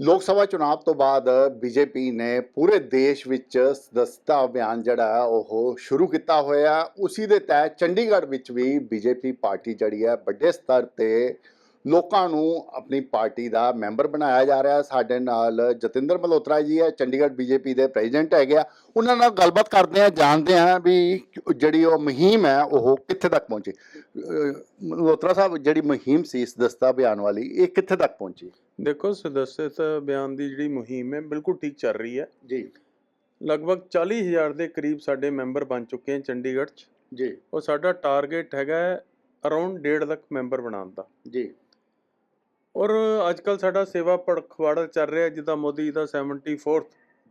ਲੋਕ ਸਭਾ ਚੁਣਾਵ ਤੋਂ ਬਾਅਦ ਬੀਜੇਪੀ ਨੇ ਪੂਰੇ ਦੇਸ਼ ਵਿੱਚ ਸਦਸਤਾ ਅਭਿਆਨ ਜਿਹੜਾ ਹੈ, ਉਹ ਸ਼ੁਰੂ ਕੀਤਾ ਹੋਇਆ ਹੈ। ਦੇ ਤਹਿਤ ਚੰਡੀਗੜ੍ਹ ਵਿੱਚ ਵੀ ਬੀਜੇਪੀ ਪਾਰਟੀ ਜਿਹੜੀ ਹੈ, ਵੱਡੇ ਸਤਰ ਤੇ ਲੋਕਾਂ ਨੂੰ ਆਪਣੀ ਪਾਰਟੀ ਦਾ ਮੈਂਬਰ ਬਣਾਇਆ ਜਾ ਰਿਹਾ ਸਾਡੇ ਨਾਲ ਜਤਿੰਦਰ ਮਲਹੋਤਰਾ ਜੀ ਹੈ ਚੰਡੀਗੜ੍ਹ ਬੀਜੇਪੀ ਦੇ ਪ੍ਰੈਜ਼ੀਡੈਂਟ ਹੈਗੇ ਆ। ਉਹਨਾਂ ਨਾਲ ਗੱਲਬਾਤ ਕਰਦੇ ਆ ਜਾਣਦੇ ਆ ਵੀ ਜਿਹੜੀ ਉਹ ਮੁਹਿੰਮ ਹੈ ਉਹ ਕਿੱਥੇ ਤੱਕ ਪਹੁੰਚੀ? ਅਹ ਮਲਹੋਤਰਾ ਸਾਹਿਬ ਜਿਹੜੀ ਮੁਹਿੰਮ ਸੀ ਸਦਸਤਾ ਅਭਿਆਨ ਵਾਲੀ ਇਹ ਕਿੱਥੇ ਤੱਕ ਪਹੁੰਚੀ? ਦੇਖੋ ਸਦੱਸਿਅਤ ਅਭਿਆਨ ਦੀ ਜਿਹੜੀ ਮੁਹਿੰਮ ਹੈ ਬਿਲਕੁਲ ਠੀਕ ਚੱਲ ਰਹੀ ਹੈ। ਜੀ। ਲਗਭਗ 40000 ਦੇ ਕਰੀਬ ਸਾਡੇ ਮੈਂਬਰ ਬਣ ਚੁੱਕੇ ਹਨ ਚੰਡੀਗੜ੍ਹ 'ਚ। ਜੀ। ਉਹ ਸਾਡਾ ਟਾਰਗੇਟ ਹੈਗਾ ਅਰਾਊਂਡ 1.5 ਲੱਖ ਮੈਂਬਰ ਬਣਾਉਣ ਦਾ। ਜੀ। ਔਰ ਅੱਜਕੱਲ ਸਾਡਾ ਸੇਵਾ ਪਖਵਾੜਾ ਚੱਲ ਰਿਹਾ ਜਿੱਦਾਂ ਮੋਦੀ ਜੀ ਦਾ 74th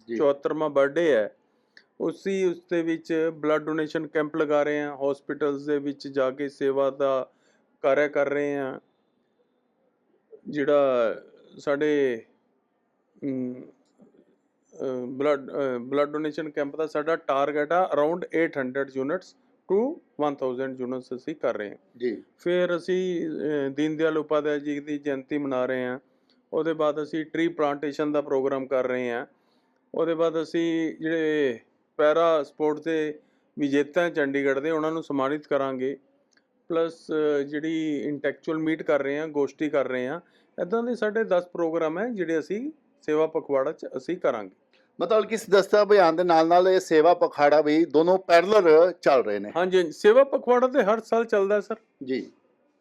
ਜੀ। 74ਵਾਂ ਬਰਥਡੇ ਹੈ। ਉਸੀ ਉਸ ਦੇ ਵਿੱਚ ਬਲੱਡ ਡੋਨੇਸ਼ਨ ਕੈਂਪ ਲਗਾ ਰਹੇ ਹਾਂ ਹਸਪੀਟਲਸ ਦੇ ਵਿੱਚ ਜਾ ਕੇ ਸੇਵਾ ਦਾ ਕਾਰਜ ਕਰ ਰਹੇ ਹਾਂ। ਜਿਹੜਾ ਸਾਡੇ ਬਲੱਡ ਬਲੱਡ ਡੋਨੇਸ਼ਨ ਕੈਂਪ ਦਾ ਸਾਡਾ ਟਾਰਗੇਟ ਆ ਅਰਾਊਂਡ 800 ਯੂਨਿਟਸ ਟੂ 1000 ਯੂਨਿਟਸ ਅਸੀਂ ਕਰ ਰਹੇ ਹਾਂ। ਜੀ। ਫਿਰ ਅਸੀਂ ਅਹ, ਦੀਨ ਦਿਆਲ ਉਪਾਧਿਆਏ ਜੀ ਦੀ ਜਯੰਤੀ ਮਨਾ ਰਹੇ ਹਾਂ। ਉਹਦੇ ਬਾਅਦ ਅਸੀਂ ਟਰੀ ਪਲਾਂਟੇਸ਼ਨ ਦਾ ਪ੍ਰੋਗਰਾਮ ਕਰ ਰਹੇ ਹਾਂ। ਉਹਦੇ ਬਾਅਦ ਅਸੀਂ ਜਿਹੜੇ ਪੈਰਾ ਸਪੋਰਟ ਦੇ ਵਿਜੇਤਾ ਹੈ ਚੰਡੀਗੜ੍ਹ ਦੇ ਉਹਨਾਂ ਨੂੰ ਸਨਮਾਨਿਤ ਕਰਾਂਗੇ। ਪਲੱਸ ਜਿਹੜੀ ਇੰਟੈਕਚੁਅਲ ਮੀਟ ਕਰ ਰਹੇ ਹਾਂ ਗੋਸ਼ਟੀ ਕਰ ਰਹੇ ਹਾਂ। ਇਦਾਂ ਦੇ ਸਾਡੇ 10 ਪ੍ਰੋਗਰਾਮ ਹੈ ਜਿਹੜੇ ਅਸੀਂ ਸੇਵਾ ਪਖਵਾੜਾ 'ਚ ਅਸੀਂ ਕਰਾਂਗੇ। ਮਤਲਬ ਕਿ ਸਦਸਤਾ ਅਭਿਆਨ ਦੇ ਨਾਲ ਨਾਲ ਇਹ ਸੇਵਾ ਪਖਾੜਾ ਵੀ ਦੋਨੋਂ ਪੈਰਲਲ ਚੱਲ ਰਹੇ ਨੇ। ਹਾਂਜੀ ਹਾਂਜੀ। ਸੇਵਾ ਪਖਵਾੜਾ ਤੇ ਹਰ ਸਾਲ ਚੱਲਦਾ ਹੈ ਸਰ। ਜੀ।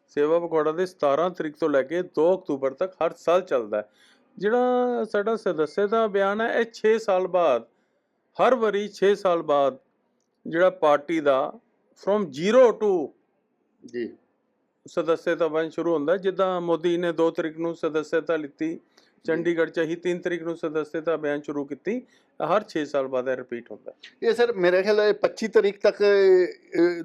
ਸੇਵਾ ਪਖਵਾੜਾ ਦੇ 17 ਤਰੀਕ ਤੋਂ ਲੈ ਕੇ 2 ਅਕਤੂਬਰ ਤੱਕ ਹਰ ਸਾਲ ਚੱਲਦਾ ਹੈ। ਜਿਹੜਾ ਸਾਡਾ ਸਦੱਸਿਅਤਾ ਅਭਿਆਨ ਹੈ ਇਹ 6 ਸਾਲ ਬਾਅਦ ਹਰ ਵਾਰੀ 6 ਸਾਲ ਬਾਅਦ ਜਿਹੜਾ ਪਾਰਟੀ ਦਾ ਫਰੋਮ 0 ਟੂ ਜੀ। ਸਦੱਸਿਅਤਾ ਅਭਿਆਨ ਸ਼ੁਰੂ ਹੁੰਦਾ। ਜਿੱਦਾਂ ਮੋਦੀ ਨੇ 2 ਤਰੀਕ ਨੂੰ ਸਦੱਸਿਅਤਾ ਲਿੱਤੀ ਚੰਡੀਗੜ੍ਹ ਚ ਹੀ 3 ਤਰੀਕ ਨੂੰ ਸਦੱਸਿਅਤਾ ਅਭਿਆਨ ਸ਼ੁਰੂ ਕੀਤੀ। ਹਰ 6 ਸਾਲ ਬਾਅਦ ਇਹ ਰਿਪੀਟ ਹੁੰਦਾ। ਇਹ ਸਰ ਮੇਰੇ ਖਿਆਲ ਇਹ 25 ਤਰੀਕ ਤੱਕ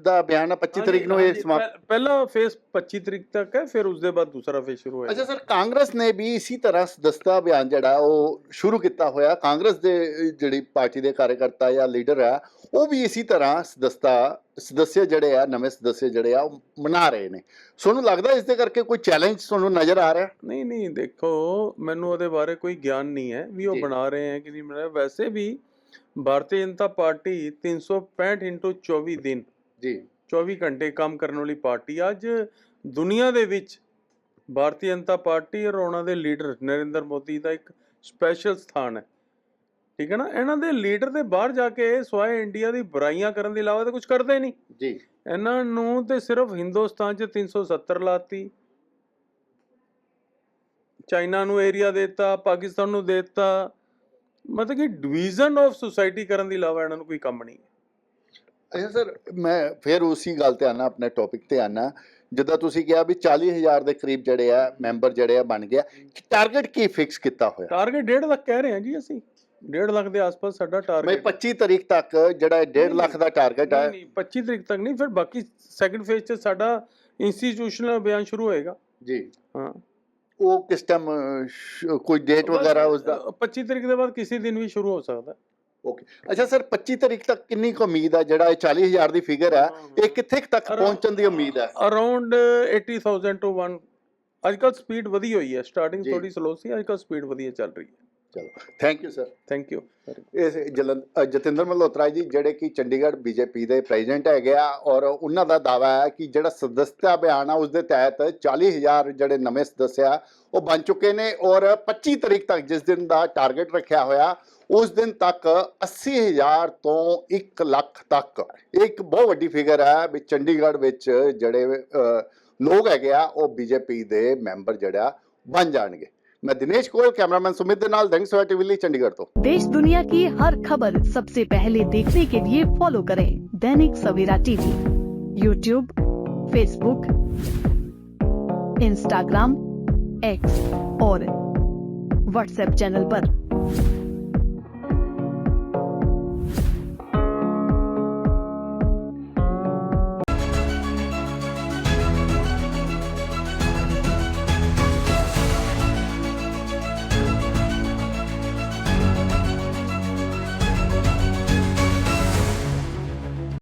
ਦਾ ਅਭਿਆਨ ਹੈ 25 ਤਰੀਕ ਨੂੰ ਇਹ ਸਮਾਪਤ ਪਹਿ- ਪਹਿਲਾ ਫੇਸ 25 ਤਰੀਕ ਤੱਕ ਹੈ ਫਿਰ ਉਸ ਦੇ ਬਾਅਦ ਦੂਸਰਾ ਫੇਸ ਸ਼ੁਰੂ ਹੋਏਗਾ ਅੱਛਾ ਸਰ ਕਾਂਗਰਸ ਨੇ ਵੀ ਇਸੇ ਤਰ੍ਹਾਂ ਸਦਸਤਾ ਅਭਿਆਨ ਜਿਹੜਾ ਉਹ ਸ਼ੁਰੂ ਕੀਤਾ ਹੋਇਆ। ਕਾਂਗਰਸ ਦੇ ਜਿਹੜੀ ਪਾਰਟੀ ਦੇ ਕਾਰਜਕਰਤਾ ਜਾਂ ਲੀਡਰ ਆ ਉਹ ਵੀ ਇਸੇ ਤਰ੍ਹਾਂ ਸਦਸਤਾ ਸਦੱਸਿਆ ਜਿਹੜੇ ਆ ਨਵੇਂ ਸਦੱਸਿਆ ਜਿਹੜੇ ਆ ਉਹ ਮਨਾ ਰਹੇ ਨੇ। ਤੁਹਾਨੂੰ ਲੱਗਦਾ ਇਸ ਦੇ ਕਰਕੇ ਕੋਈ ਚੈਲੰਜ ਤੁਹਾਨੂੰ ਨਜ਼ਰ ਆ ਰਿਹਾ? ਨਹੀਂ ਨਹੀਂ ਦੇਖੋ ਮੈਨੂੰ ਉਹਦੇ ਬਾਰੇ ਕੋਈ ਗਿਆਨ ਨਹੀਂ ਹੈ। ਵੀ ਉਹ। ਬਣਾ ਰਹੇ ਹੈ ਕਿ ਨਹੀਂ ਬਣਾ ਵੈਸੇ ਵੀ ਭਾਰਤੀ ਜਨਤਾ ਪਾਰਟੀ 365 ਇੰਟੂ 24 ਦਿਨ ਜੀ। 24 ਘੰਟੇ ਕੰਮ ਕਰਨ ਵਾਲੀ ਪਾਰਟੀ। ਅੱਜ ਦੁਨੀਆ ਦੇ ਵਿੱਚ ਭਾਰਤੀ ਜਨਤਾ ਪਾਰਟੀ ਔਰ ਉਹਨਾਂ ਦੇ ਲੀਡਰ ਨਰਿੰਦਰ ਮੋਦੀ ਦਾ ਇੱਕ ਸਪੈਸ਼ਲ ਸਥਾਨ ਹੈ। ਠੀਕ ਹੈ ਨਾ? ਇਹਨਾਂ ਦੇ ਲੀਡਰ ਦੇ ਬਾਹਰ ਜਾ ਕੇ ਸਵਾਏ ਇੰਡੀਆ ਦੀ ਬੁਰਾਈਆਂ ਕਰਨ ਦੇ ਇਲਾਵਾ ਤਾਂ ਕੁਝ ਕਰਦੇ ਨਹੀਂ। ਜੀ। ਇਹਨਾਂ ਨੂੰ ਤੇ ਸਿਰਫ ਹਿੰਦੁਸਤਾਨ 'ਚ 370 ਲਾਤੀ। ਚਾਈਨਾ ਨੂੰ ਏਰੀਆ ਦਿੱਤਾ ਪਾਕਿਸਤਾਨ ਨੂੰ ਦਿੱਤਾ। ਮਤਲਬ ਕਿ ਡਿਵੀਜ਼ਨ ਆਫ ਸੁਸਾਇਟੀ ਕਰਨ ਦੇ ਇਲਾਵਾ ਇਹਨਾਂ ਨੂੰ ਕੋਈ ਕੰਮ ਨਹੀਂ ਅੱਛਾ ਸਰ ਮੈਂ ਫਿਰ ਉਸੇ ਗੱਲ ਤੇ ਆਣਾ ਆਪਣੇ ਟੌਪਿਕ ਤੇ ਆਣਾ ਜਿੱਦਾਂ ਤੁਸੀਂ ਕਿਹਾ ਵੀ 40000 ਦੇ ਕਰੀਬ ਜਿਹੜੇ ਆ ਮੈਂਬਰ ਜਿਹੜੇ ਆ ਬਣ ਗਿਆ ਟਾਰਗੇਟ ਕੀ ਫਿਕਸ ਕੀਤਾ ਹੋਇਆ? ਟਾਰਗੇਟ 1.5 ਲੱਖ ਕਹਿ ਰਹੇ ਹਾਂ ਜੀ ਅਸੀਂ। 1.5 ਲੱਖ ਦੇ ਆਸ-ਪਾਸ ਸਾਡਾ ਮੈਂ ਟਾਰਗੇਟ 25 ਤਰੀਕ ਤੱਕ ਜਿਹੜਾ 1.5 ਲੱਖ ਦਾ ਟਾਰਗੇਟ ਹੈ ਨਹੀਂ 25 ਤਰੀਕ ਤੱਕ ਨਹੀਂ ਫਿਰ ਬਾਕੀ ਸੈਕੰਡ ਫੇਜ਼ 'ਚ ਸਾਡਾ ਇੰਸਟੀਟਿਊਸ਼ਨਲ ਅਭਿਆਨ ਸ਼ੁਰੂ ਹੋਏਗਾ। ਜੀ। ਹਾਂ। ਉਹ ਕਿਸ ਟਾਈਮ ਕੋਈ ਡੇਟ ਵਗੈਰਾ ਉਸ ਦਾ? 25 ਤਰੀਕ ਦੇ ਬਾਅਦ ਕਿਸੇ ਦਿਨ ਵੀ ਸ਼ੁਰੂ ਹੋ ਸਕਦਾ। ਓਕੇ ਅੱਛਾ ਸਰ 25 ਤਰੀਕ ਤੱਕ ਕਿੰਨੀ ਕੁ ਉਮੀਦ ਹੈ ਜਿਹੜਾ ਇਹ 40000 ਦੀ ਫਿਗਰ ਹੈ ਇਹ ਕਿੱਥੇ ਕੁ ਤੱਕ ਪਹੁੰਚਣ ਦੀ ਉਮੀਦ ਹੈ ਅਰਾਊਂਡ 80000 ਟੂ 1 ਅੱਜਕੱਲ ਸਪੀਡ ਵਧੀ ਹੋਈ ਹੈ ਸਟਾਰਟਿੰਗ ਜੀ। ਥੋੜੀ ਸਲੋ ਸੀ ਅੱਜਕੱਲ ਸਪੀਡ ਵਧੀਆ ਚੱਲ ਰਹੀ ਹੈ। ਚਲੋ। Thank you sir thank you ਇਹ ਜਲਨ ਅ, ਜਤਿੰਦਰ ਮਲਹੋਤਰਾ ਜੀ ਜਿਹੜੇ ਕਿ ਚੰਡੀਗੜ੍ਹ ਬੀਜੇਪੀ ਦੇ ਪ੍ਰੈਜ਼ੀਡੈਂਟ ਹੈਗੇ ਆ ਔਰ ਉਹਨਾਂ ਦਾ ਦਾਵਾ ਹੈ ਕਿ ਜਿਹੜਾ ਸਦਸਤਾ ਅਭਿਆਨ ਆ ਉਸ ਦੇ ਤਹਿਤ 40000 ਜਿਹੜੇ ਨਵੇਂ ਸਦੱਸਿਆ ਉਹ ਬਣ ਚੁੱਕੇ ਨੇ ਔਰ 25 ਤਰੀਕ ਤੱਕ ਜਿਸ ਦਿਨ ਦਾ ਟਾਰਗੇਟ ਰੱਖਿਆ ਹੋਇਆ ਉਸ ਦਿਨ ਤੱਕ 80000 ਤੋਂ 1 ਲੱਖ ਤੱਕ। ਇਹ ਇੱਕ ਬਹੁਤ ਵੱਡੀ ਫਿਗਰ ਹੈ ਵੀ ਚੰਡੀਗੜ੍ਹ ਵਿੱਚ ਜਿਹੜੇ ਲੋਕ ਹੈਗੇ ਆ ਉਹ ਬੀਜੇਪੀ ਦੇ ਮੈਂਬਰ ਜਿਹੜਾ ਬਣ ਜਾਣਗੇ। मैं दिनेश कोल कैमरामैन सुमित देनाल, दैनिक सवेरा टीवी चंडीगढ़ तो। देश दुनिया की हर खबर सबसे पहले देखने के लिए फॉलो करें Dainik Savera TV. YouTube Facebook Instagram X और व्हाट्सएप चैनल पर।